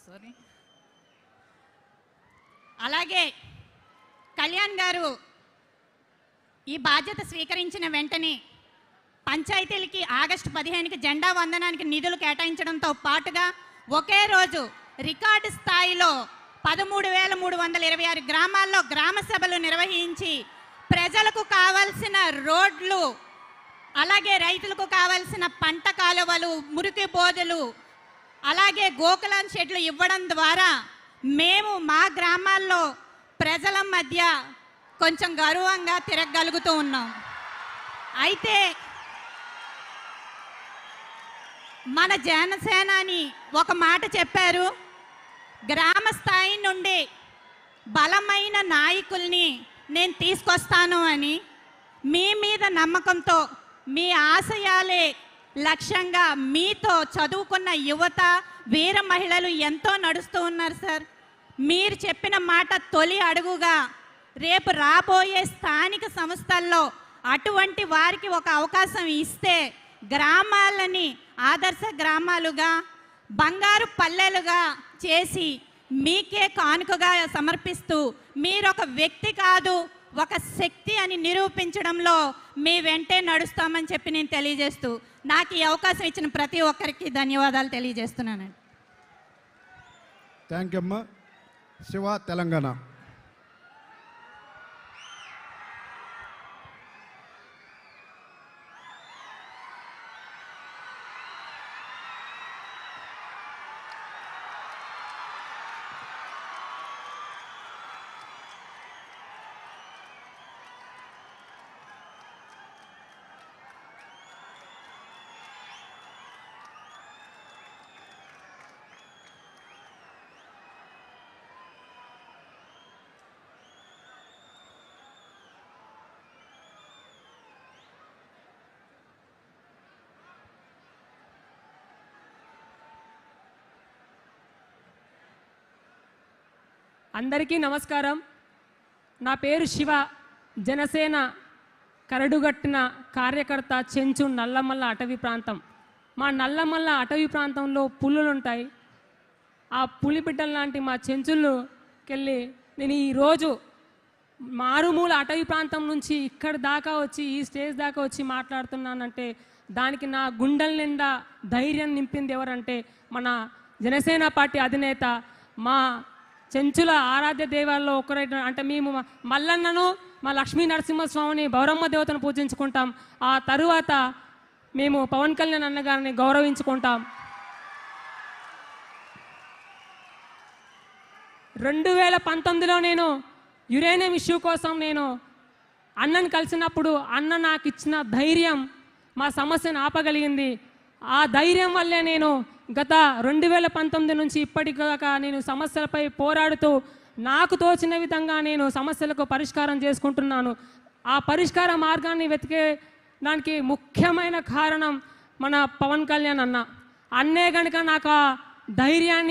Sorry అలాగే కళ్యాణ్ గారు ఈ బాధ్యత స్వీకరించిన వెంటనే పంచాయతీలకి ఆగస్టు పదిహేనుకి జెండా వందనానికి నిధులు కేటాయించడంతో పాటుగా ఒకే రోజు రికార్డు స్థాయిలో పదమూడు వేల మూడు వందల ఇరవై ఆరు గ్రామాల్లో గ్రామ సభలు నిర్వహించి ప్రజలకు కావాల్సిన రోడ్లు అలాగే రైతులకు కావాల్సిన పంట కాలువలు మురికి బోధలు అలాగే గోకులం షెడ్లు ఇవ్వడం ద్వారా మేము మా గ్రామాల్లో ప్రజల మధ్య కొంచెం గౌరవంగా తిరగగలుగుతూ ఉన్నాం. అయితే మన జనసేనాని ఒక మాట చెప్పారు. గ్రామ స్థాయి నుండి బలమైన నాయకుల్ని నేను తీసుకొస్తాను అని మీ మీద నమ్మకంతో మీ ఆశయాలే లక్ష్యంగా మీతో చదువుకున్న యువత వీర మహిళలు ఎంతో నడుస్తూ ఉన్నారు సార్. మీరు చెప్పిన మాట తొలి అడుగుగా రేపు రాబోయే స్థానిక సంస్థల్లో అటువంటి వారికి ఒక అవకాశం ఇస్తే గ్రామాలని ఆదర్శ గ్రామాలుగా బంగారు పల్లెలుగా చేసి మీకే కానుకగా సమర్పిస్తూ మీరు ఒక వ్యక్తి కాదు ఒక శక్తి అని నిరూపించడంలో మీ వెంటే నడుస్తామని చెప్పి నేను తెలియజేస్తూ నాకు ఈ అవకాశం ఇచ్చిన ప్రతి ఒక్కరికి ధన్యవాదాలు తెలియజేస్తున్నానండి. థ్యాంక్ యూ అమ్మ. శివ తెలంగాణ. అందరికీ నమస్కారం. నా పేరు శివ. జనసేన కరడుగట్టిన కార్యకర్త చెంచు నల్లమల్ల అటవీ ప్రాంతం. మా నల్లమల్ల అటవీ ప్రాంతంలో పులులు ఉంటాయి ఆ పులిబిడ్డల లాంటి మా చెంచుల్లోకెళ్ళి నేను ఈరోజు మారుమూల అటవీ ప్రాంతం నుంచి ఇక్కడి దాకా వచ్చి ఈ స్టేజ్ దాకా వచ్చి మాట్లాడుతున్నానంటే దానికి నా గుండెల నిండా ధైర్యం నింపింది ఎవరంటే మన జనసేన పార్టీ అధినేత మా చెంచుల ఆరాధ్య దేవాల్లో ఒకరైన అంటే మేము మల్లన్నను మా లక్ష్మీ నరసింహస్వామిని గౌరమ్మ దేవతను పూజించుకుంటాం. ఆ తరువాత మేము పవన్ కళ్యాణ్ అన్నగారిని గౌరవించుకుంటాం. రెండు వేల పంతొమ్మిదిలో నేను యురేనియం ఇష్యూ కోసం నేను అన్నను కలిసినప్పుడు అన్న నాకు ఇచ్చిన ధైర్యం మా సమస్యను ఆపగలిగింది. ఆ ధైర్యం వల్లే నేను గత రెండు వేల పంతొమ్మిది నుంచి ఇప్పటిదాకా నేను సమస్యలపై పోరాడుతూ నాకు తోచిన విధంగా నేను సమస్యలకు పరిష్కారం చేసుకుంటున్నాను. ఆ పరిష్కార మార్గాన్ని వెతికే దానికి ముఖ్యమైన కారణం మన పవన్ కళ్యాణ్ అన్న. అన్నే కనుక నాకు ఆ ధైర్యాన్ని